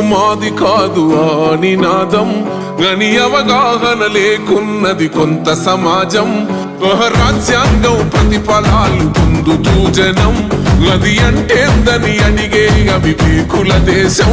మాకెందుకు మాది కాదు ఆ నినాదం. గని అవగాహన లేకున్నది కొంత సమాజం. రాజ్యాంగం ప్రతిఫలాలు పొందుతూ జనం అది అంటేందని అడిగే అవివేకుల దేశం.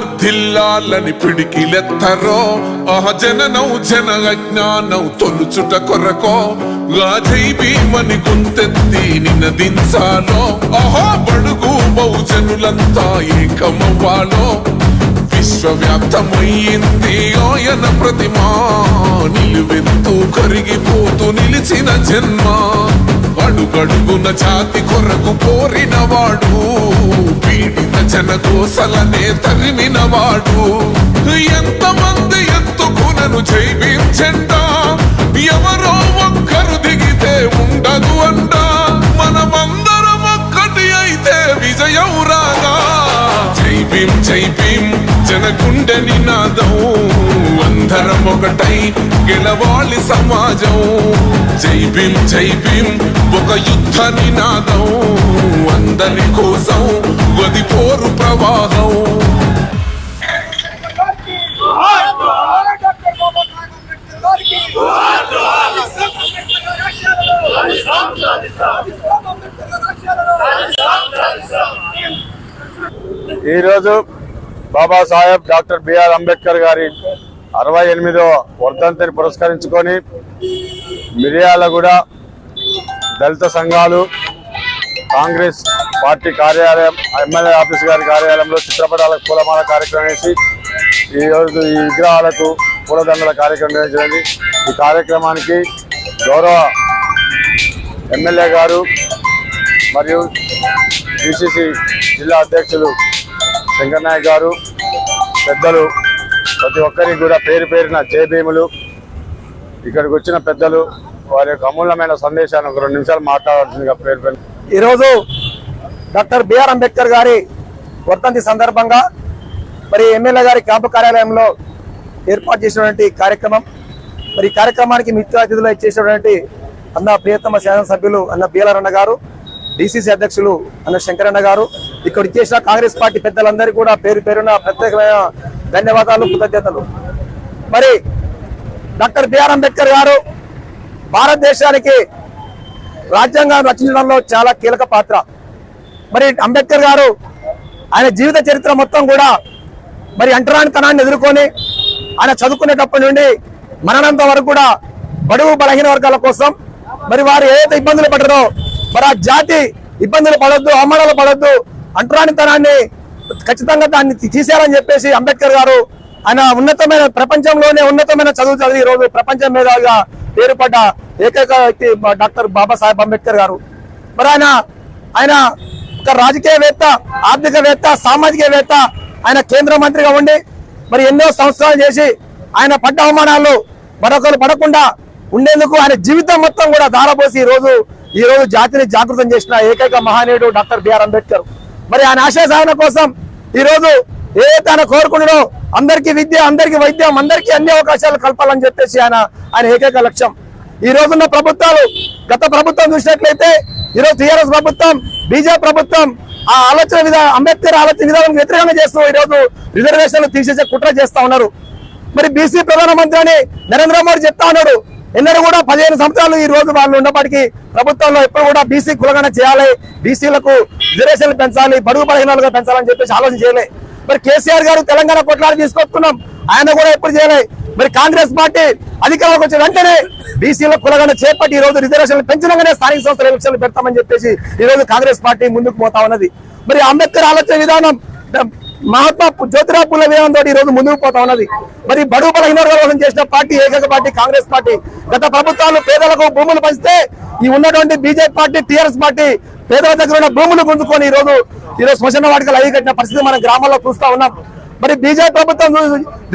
వర్ధిల్లాలని పిడికిలెత్తరో. ఆ జననౌ జన అజ్ఞానం తొలుచుట కొరకో. గాజై భీమని గుంతెత్తి నినదించాలో. ఆహా బడుగు బహుజనులంతా ఏకమవ్వాలో. విశ్వవ్యాప్తమయ్యింది ఆయన ప్రతిమా. నిలువెత్తు కరిగిపోతూ నిలిచిన జన్మ. అడుగడుగున జాతి కొరకు కోరిన వాడు పీడిత జన కోసలనే తరిమిన వాడు ఎంతమంది ఎత్తుకునను జైవించండా ఎవరో ఒక్కరు దిగితే ఉండదు అంట మనమందరం ఒక్కటి అయితే విజయం రాగా జై భీం జై భీం జనగుండె నినాదం. అందరం ఒకటై గెలవాలి సమాజం జై భీం జై భీం ఒక యుద్ధ నినాదం అందరి కోసం గది పోరు ప్రవాహం డాక్టర్ బాబా సాహెబ్ అంబేద్కర్ గారికి అంబేద్కర్ గారి ఈరోజు బాబాసాహెబ్ డాక్టర్ బిఆర్ అంబేద్కర్ గారి అరవై ఎనిమిదో వర్ధంతిని పురస్కరించుకొని మిర్యాలగూడ దళిత సంఘాలు కాంగ్రెస్ పార్టీ కార్యాలయం ఎమ్మెల్యే ఆఫీస్ గారి కార్యాలయంలో చిత్రపటాలకు పూలమాల కార్యక్రమం వేసి ఈ రోజు ఈ విగ్రహాలకు పూలదండల కార్యక్రమం నిర్వహించింది ఈ కార్యక్రమానికి గౌరవ ఎమ్మెల్యే గారు మరియు డిసిసి జిల్లా అధ్యక్షులు శంకర్ నాయక్ గారు పెద్దలు ప్రతి ఒక్కరికి కూడా పేరు పేరిన జయభీములు ఇక్కడికి వచ్చిన పెద్దలు వారి యొక్క అమూల్యమైన సందేశాన్ని ఒక రెండు నిమిషాలు మాట్లాడాల్సిందిగా పేరు పేరు. ఈరోజు డాక్టర్ బిఆర్ అంబేద్కర్ గారి వర్తంతి సందర్భంగా మరి ఎమ్మెల్యే గారి క్యాంపు కార్యాలయంలో ఏర్పాటు చేసినటువంటి కార్యక్రమం మరి ఈ కార్యక్రమానికి మిత్ర అతిథులు ఇచ్చేసినటువంటి అన్న ప్రియతమ శాసనసభ్యులు అన్న బిఎల్ఆర్ అన్న గారు డిసిసి అధ్యక్షులు అన్న శంకరన్న గారు ఇక్కడ ఇచ్చేసిన కాంగ్రెస్ పార్టీ పెద్దలందరికీ కూడా పేరు పేరున ప్రత్యేకమైన ధన్యవాదాలు కృతజ్ఞతలు. మరి డాక్టర్ బిఆర్ అంబేద్కర్ గారు భారతదేశానికి రాజ్యాంగం రచించడంలో చాలా కీలక పాత్ర. మరి అంబేద్కర్ గారు ఆయన జీవిత చరిత్ర మొత్తం కూడా మరి అంటరానితనాన్ని ఎదుర్కొని ఆయన చదువుకునేటప్పటి నుండి మరణంత వరకు కూడా బడుగు బలహీన వర్గాల కోసం మరి వారు ఏదైతే ఇబ్బందులు పడ్డారో మరి ఆ జాతి ఇబ్బందులు పడొద్దు అవమానాలు పడొద్దు అంటరానితనాన్ని ఖచ్చితంగా దాన్ని తీసేయాలని చెప్పేసి అంబేద్కర్ గారు ఆయన ఉన్నతమైన ప్రపంచంలోనే ఉన్నతమైన చదువు చదివి ఈ రోజు ప్రపంచం మీద పేరుపడ్డ ఏకైక వ్యక్తి డాక్టర్ బాబాసాహెబ్ అంబేద్కర్ గారు. మరి ఆయన ఆయన ఒక రాజకీయవేత్త ఆర్థికవేత్త సామాజికవేత్త ఆయన కేంద్ర మంత్రిగా ఉండి మరి ఎన్నో సంవత్సరాలు చేసి ఆయన పడ్డ అవమానాలు మరొకరు పడకుండా ఉండేందుకు ఆయన జీవితం మొత్తం కూడా దారపోసి ఈ రోజు ఈ రోజు జాతిని జాగృతం చేసిన ఏకైక మహానీయుడు డాక్టర్ బిఆర్ అంబేద్కర్. మరి ఆయన ఆశయ సాధన కోసం ఈ రోజు ఏ తన కోరుకున్నాడో అందరికీ విద్య అందరికీ వైద్యం అందరికీ అన్ని అవకాశాలు కల్పాలని చెప్పేసి ఆయన ఆయన ఏకైక లక్ష్యం. ఈ రోజున్న ప్రభుత్వాలు గత ప్రభుత్వం చూసినట్లయితే ఈరోజు టీఆర్ఎస్ ప్రభుత్వం బీజేపీ ప్రభుత్వం ఆ ఆలోచన విధానం అంబేద్కర్ ఆలోచన విధానం వ్యతిరేకంగా చేస్తూ ఈ రోజు రిజర్వేషన్లు తీసేసే కుట్ర చేస్తా ఉన్నారు. మరి బీసీ ప్రధానమంత్రి అని నరేంద్ర మోడీ చెప్తా ఉన్నాడు. ఎన్నడూ కూడా పదిహేను సంవత్సరాలు ఈ రోజు వాళ్ళు ఉన్నప్పటికీ ప్రభుత్వంలో ఎప్పుడు కూడా బీసీ కులగణ చేయాలి. బీసీలకు రిజర్వేషన్లు పెంచాలి బడుగు బలహీనాలుగా పెంచాలని చెప్పేసి ఆలోచన చేయలే. మరి కేసీఆర్ గారు తెలంగాణ కొట్లాడి తీసుకొస్తున్నాం. ఆయన కూడా ఎప్పుడు చేయలే. మరి కాంగ్రెస్ పార్టీ అధికారంలోకి వచ్చిన వెంటనే బీసీల కులగన చేపట్టి ఈ రోజు రిజర్వేషన్లు పెంచడంగానే స్థానిక సంస్థల ఎలక్షన్లు పెడతామని చెప్పేసి ఈ రోజు కాంగ్రెస్ పార్టీ ముందుకు పోతా ఉన్నది. మరి అంబేద్కర్ ఆలోచన విధానం మహాత్మా జ్యోతిరావు పుల్ల విధానంతో ఈ రోజు ముందుకు పోతా ఉన్నది. మరి బడుగు బలహీన కోసం చేసిన పార్టీ ఏకైక పార్టీ కాంగ్రెస్ పార్టీ. గత ప్రభుత్వాలు పేదలకు భూములు పంచితే ఈ ఉన్నటువంటి బీజేపీ పార్టీ టీఆర్ఎస్ పార్టీ పేదల దగ్గర ఉన్న భూములు గుంజుకొని ఈ రోజు ఈరోజు శ్మశాన వాటికలు అయ్యి కట్టిన పరిస్థితి మన గ్రామాల్లో చూస్తా ఉన్నాం. మరి బీజేపీ ప్రభుత్వం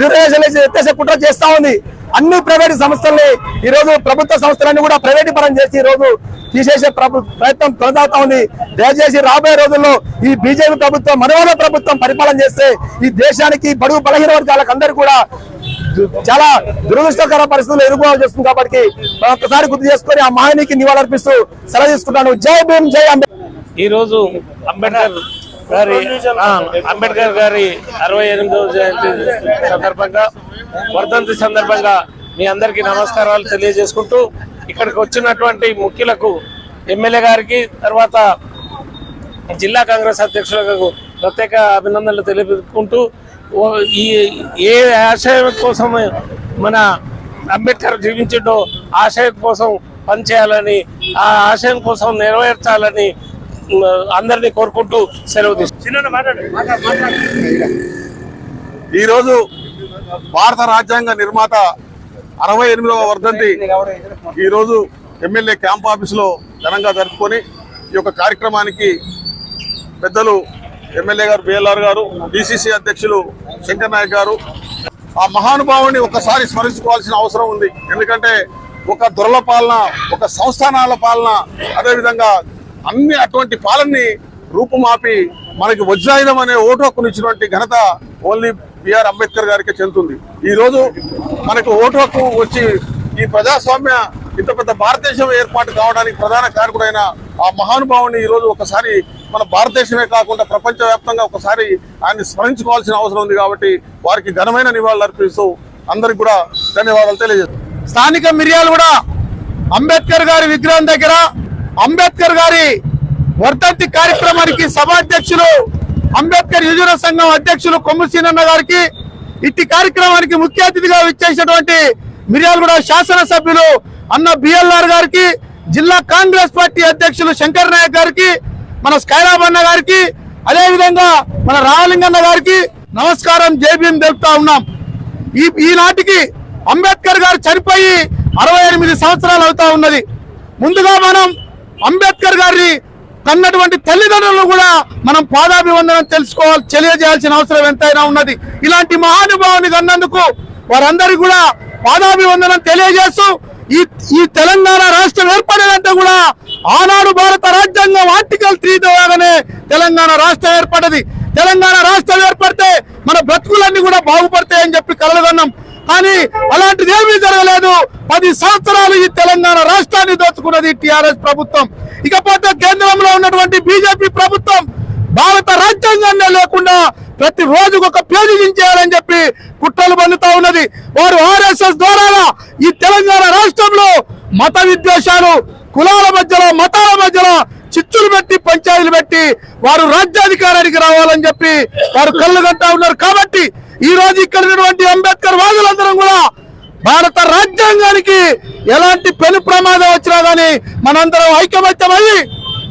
రిజర్వేషన్ ఎత్తేసే కుట్ర చేస్తా ఉంది. అన్ని ప్రైవేట్ సంస్థల్ని ఈ రోజు ప్రభుత్వ సంస్థలన్నీ కూడా ప్రైవేటీకరణ చేసి ఈ రోజు తీసేసే ప్రయత్నం కొనసాగుతా ఉంది. దయచేసి రాబోయే రోజుల్లో ఈ బీజేపీ ప్రభుత్వం మనోహర ప్రభుత్వం పరిపాలన చేస్తే ఈ దేశానికి బడుగు బలహీన వర్గాలకు అందరూ కూడా చాలా దురదృష్టకర పరిస్థితులు ఎదుర్కోవాల్సి వస్తుంది కాబట్టి మనం ఒక్కసారి గుర్తు చేసుకొని ఆ మాయనికి నివాళులర్పిస్తూ సెలవు తీసుకుంటాను. జై భీమ్ జై అంబేద్కర్. ఈ రోజు అంబేద్కర్ గారి అంబేద్కర్ గారి అరవై ఎనిమిదవ జయంతి సందర్భంగా వర్ధంతి సందర్భంగా మీ అందరికీ నమస్కారాలు తెలియజేసుకుంటూ ఇక్కడికి వచ్చినటువంటి ముఖ్యులకు ఎమ్మెల్యే గారికి తర్వాత జిల్లా కాంగ్రెస్ అధ్యక్షులకు ప్రత్యేక అభినందనలు తెలుపుకుంటూ ఈ ఏ ఆశయం కోసం మన అంబేద్కర్ జీవించిండో ఆశయం కోసం పనిచేయాలని ఆ ఆశయం కోసం నెరవేర్చాలని అందరినీ కోరుకుంటూ సెలవు తీసుకుంటున్నాను ఈరోజు భారత రాజ్యాంగ నిర్మాత అరవై ఎనిమిదవ వర్ధంతి ఈరోజు ఎమ్మెల్యే క్యాంప్ ఆఫీసులో ఘనంగా జరుపుకొని ఈ యొక్క కార్యక్రమానికి పెద్దలు ఎమ్మెల్యే గారు బిఎల్ఆర్ గారు డిసిసి అధ్యక్షులు శంకర్ నాయక్ గారు. ఆ మహానుభావుని ఒకసారి స్మరించుకోవాల్సిన అవసరం ఉంది. ఎందుకంటే ఒక దొరల పాలన ఒక సంస్థానాల పాలన అదేవిధంగా అన్ని అటువంటి పాలనని రూపుమాపి మనకి వజ్రాయుధం అనే ఓటు హక్కును ఇచ్చినటువంటి ఘనత ఓన్లీ బిఆర్ అంబేద్కర్ గారికి చెందుతుంది. ఈ రోజు మనకు ఓటు హక్కు వచ్చి ఈ ప్రజాస్వామ్య ఇంత పెద్ద భారతదేశం ఏర్పాటు కావడానికి ప్రధాన కారకుడైన ఆ మహానుభావుని ఈ రోజు ఒకసారి మన భారతదేశమే కాకుండా ప్రపంచవ్యాప్తంగా ఒకసారి ఆయన్ని స్మరించుకోవాల్సిన అవసరం ఉంది కాబట్టి వారికి ఘనమైన నివాళులు అర్పిస్తూ అందరికి కూడా ధన్యవాదాలు తెలియజేస్తాం స్థానిక మిర్యాలు కూడా అంబేద్కర్ గారి విగ్రహం దగ్గర అంబేద్కర్ గారి వర్ధంతి కార్యక్రమానికి సభాధ్యక్షులు అంబేద్కర్ యువజన సంఘం అధ్యక్షులు కొమ్మసీనన్న గారికి ఇట్టి కార్యక్రమానికి ముఖ్య అతిథిగా విచ్చేసినటువంటి మిర్యాలగూడ శాసనసభ్యులు అన్న బిఎల్ఆర్ గారికి జిల్లా కాంగ్రెస్ పార్టీ అధ్యక్షులు శంకర్ నాయక్ గారికి మన స్కైరాబ్ అన్న గారికి అదేవిధంగా మన రామలింగన్న గారికి నమస్కారం జేబీఎం తెలుపుతా ఉన్నాం. ఈ ఈనాటికి అంబేద్కర్ గారు చనిపోయి అరవై ఎనిమిది సంవత్సరాలు అవుతా ఉన్నది. ముందుగా మనం అంబేద్కర్ గారిని కన్నటువంటి తల్లిదండ్రులను కూడా మనం పాదాభివందనం తెలుసుకోవాలి తెలియజేయాల్సిన అవసరం ఎంతైనా ఉన్నది. ఇలాంటి మహానుభావుని కన్నందుకు వారందరికీ కూడా పాదాభివందనం తెలియజేస్తూ ఈ ఈ తెలంగాణ రాష్ట్రం ఏర్పడేదంటే కూడా ఆనాడు భారత రాజ్యాంగం ఆర్టికల్ త్రీ ద్వారానే తెలంగాణ రాష్ట్రం ఏర్పడ్డది. తెలంగాణ రాష్ట్రం ఏర్పడితే మన బ్రతుకులన్నీ కూడా బాగుపడతాయని చెప్పి కలలుగన్నాం కానీ అలాంటిది ఏమీ జరగలేదు. పది సంవత్సరాలు ఈ తెలంగాణ రాష్ట్రాన్ని దోచుకున్నది టిఆర్ఎస్ ప్రభుత్వం. ఇకపోతే కేంద్రంలో ఉన్నటువంటి బీజేపీ ప్రభుత్వం భారత రాజ్యాంగాన్నే లేకుండా ప్రతి రోజు ఒక పేజీ దించేయాలని చెప్పి కుట్రలు పన్నుతా ఉన్నది. వారు ఆర్ఎస్ఎస్ ద్వారా ఈ తెలంగాణ రాష్ట్రంలో మత విద్వేషాలు కులాల మధ్యలో మతాల మధ్యలో చిచ్చులు పెట్టి పంచాయతీలు పెట్టి వారు రాజ్యాధికారానికి రావాలని చెప్పి వారు కళ్ళు కట్టా ఉన్నారు. కాబట్టి ఈ రోజు ఇక్కడ అంబేద్కర్ వాదులందరం కూడా భారత రాజ్యాంగానికి ఎలాంటి పెను ప్రమాదం వచ్చినా కానీ మనందరం ఐకమత్యమయ్యి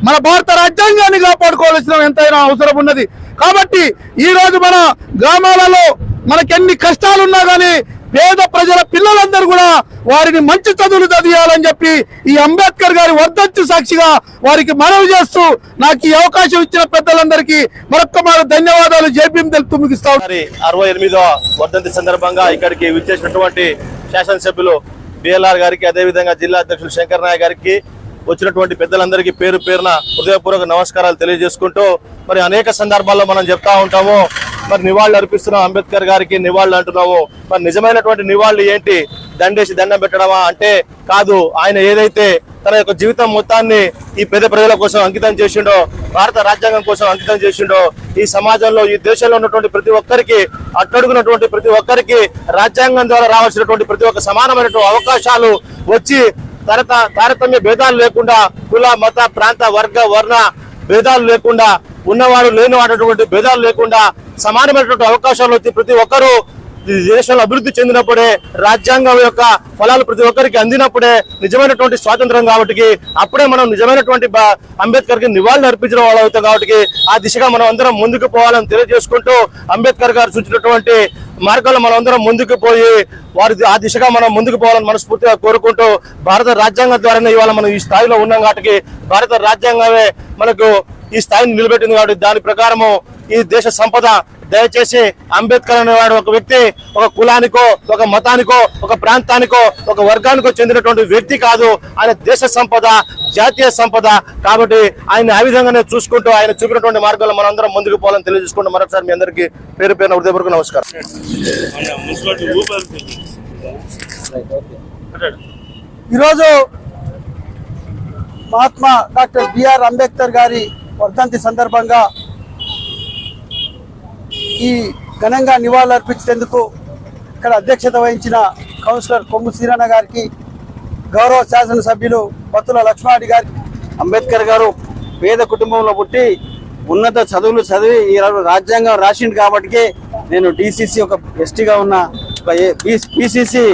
మన భారత రాజ్యాంగాన్ని కాపాడుకోవాల్సిన ఎంతైనా అవసరం ఉన్నది. కాబట్టి ఈ రోజు మన గ్రామాలలో మనకెన్ని కష్టాలున్నా కానీ పేద ప్రజల పిల్లలందరూ కూడా వారిని మంచి చదువులు చదివాలని చెప్పి ఈ అంబేద్కర్ గారి వర్ధంతి సాక్షిగా వారికి మనవి చేస్తూ నాకు ఈ అవకాశం ఇచ్చిన పెద్దలందరికీ మరొక్క మరో ధన్యవాదాలు. జేపీఎం తెలుపుతూ ముగిస్తాం మరి అరవై ఎనిమిదో వర్ధంతి సందర్భంగా ఇక్కడికి విచ్చేసినటువంటి శాసనసభ్యులు బిఎల్ఆర్ గారికి అదేవిధంగా జిల్లా అధ్యక్షులు శంకర్ నాయక్ గారికి వచ్చినటువంటి పెద్దలందరికీ పేరు పేరున హృదయపూర్వక నమస్కారాలు తెలియజేసుకుంటూ మరి అనేక సందర్భాల్లో మనం చెప్తా ఉంటాము. మరి నివాళులు అర్పిస్తున్నాం అంబేద్కర్ గారికి నివాళులు అంటున్నాము. మరి నిజమైనటువంటి నివాళులు ఏంటి? దండేసి దండం పెట్టడమా అంటే కాదు. ఆయన ఏదైతే తన యొక్క జీవితం మొత్తాన్ని ఈ పేద ప్రజల కోసం అంకితం చేసిండో భారత రాజ్యాంగం కోసం అంకితం చేసిండో ఈ సమాజంలో ఈ దేశంలో ఉన్నటువంటి ప్రతి ఒక్కరికి అట్టడుగునటువంటి ప్రతి ఒక్కరికి రాజ్యాంగం ద్వారా రావాల్సినటువంటి ప్రతి ఒక్క సమానమైనటువంటి అవకాశాలు వచ్చి తరత తారతమ్య భేదాలు లేకుండా కుల మత ప్రాంత వర్గ వర్ణ భేదాలు లేకుండా ఉన్నవాడు లేనివాడటువంటి భేదాలు లేకుండా సమానమైనటువంటి అవకాశాలు ప్రతి ఒక్కరూ దేశంలో అభివృద్ధి చెందినప్పుడే రాజ్యాంగం యొక్క ఫలాలు ప్రతి ఒక్కరికి అందినప్పుడే నిజమైనటువంటి స్వాతంత్రం కాబట్టి అప్పుడే మనం నిజమైనటువంటి అంబేద్కర్కి నివాళులు అర్పించిన వాళ్ళు అవుతాం కాబట్టి ఆ దిశగా మనం అందరం ముందుకు పోవాలని తెలియజేసుకుంటూ అంబేద్కర్ గారు సూచించినటువంటి మార్గంలో మనం అందరం ముందుకు పోయి వారి ఆ దిశగా మనం ముందుకు పోవాలని మనస్ఫూర్తిగా కోరుకుంటూ భారత రాజ్యాంగం ద్వారానే ఇవాళ మనం ఈ స్థాయిలో ఉన్నాం కాబట్టి భారత రాజ్యాంగమే మనకు ఈ స్థాయిని నిలబెట్టింది కాబట్టి దాని ప్రకారము ఈ దేశ సంపద దయచేసి అంబేద్కర్ అనేవాడు ఒక వ్యక్తి ఒక కులానికో ఒక మతానికో ఒక ప్రాంతానికో ఒక వర్గానికో చెందినటువంటి వ్యక్తి కాదు. ఆయన దేశ సంపద జాతీయ సంపద కాబట్టి ఆయన ఆ విధంగానే చూసుకుంటూ ఆయన చూపినటువంటి మార్గంలో మనందరం ముందుకు పోవాలని తెలియజేసుకుంటూ మరొకసారి మీ అందరికీ పేరు పేరున హృదయపూర్వక నమస్కారం. ఈరోజు మహాత్మా డాక్టర్ బిఆర్ అంబేద్కర్ గారి వర్ధంతి సందర్భంగా ఈ ఘనంగా నివాళులర్పించేందుకు ఇక్కడ అధ్యక్షత వహించిన కౌన్సిలర్ కొమ్ము సీరన్న గారికి గౌరవ శాసనసభ్యులు పత్తుల లక్ష్మారెడ్డి గారి అంబేద్కర్ గారు పేద కుటుంబంలో పుట్టి ఉన్నత చదువులు చదివి ఈ రాజ్యాంగం రాసిండు కాబట్టి నేను డిసిసి ఒక ఎస్టీగా ఉన్న ఒక పిసిసి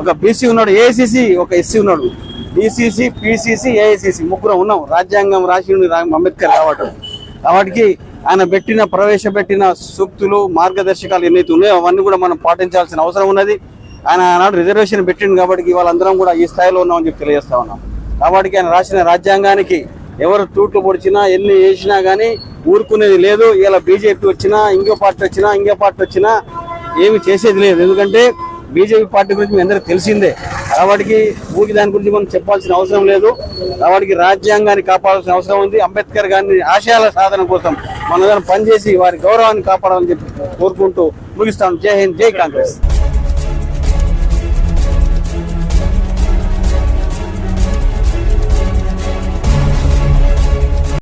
ఒక బీసీ ఉన్నాడు ఏఐసిసి ఒక ఎస్సీ ఉన్నాడు. బీసీసీ పిసిసి ఏఐసిసి ముగ్గురు ఉన్నాం. రాజ్యాంగం రాసి అంబేద్కర్ కాబట్టి కాబట్టి ఆయన పెట్టిన ప్రవేశపెట్టిన సూక్తులు మార్గదర్శకాలు ఎన్నైతే ఉన్నాయో అవన్నీ కూడా మనం పాటించాల్సిన అవసరం ఉన్నది. ఆయన ఆనాడు రిజర్వేషన్ పెట్టిండు కాబట్టి వాళ్ళందరం కూడా ఈ స్థాయిలో ఉన్నామని చెప్పి తెలియజేస్తా ఉన్నాం. కాబట్టి ఆయన రాసిన రాజ్యాంగానికి ఎవరు తూట్లు పొడిచినా ఎన్ని వేసినా కానీ ఊరుకునేది లేదు. ఇలా బీజేపీ వచ్చినా ఇంకో పార్టీ వచ్చినా ఇంకో పార్టీ వచ్చినా ఏమి చేసేది లేదు. ఎందుకంటే బీజేపీ పార్టీ గురించి మీ అందరికీ తెలిసిందే. కాబట్టి ఊరికి దాని గురించి మనం చెప్పాల్సిన అవసరం లేదు. కాబట్టి రాజ్యాంగాన్ని కాపాడాల్సిన అవసరం ఉంది. అంబేద్కర్ గారిని ఆశయాల సాధన కోసం మనందరం పనిచేసి వారి గౌరవాన్ని కాపాడాలని చెప్పి కోరుకుంటూ ముగిస్తాం జై హింద్ జై కాంగ్రెస్.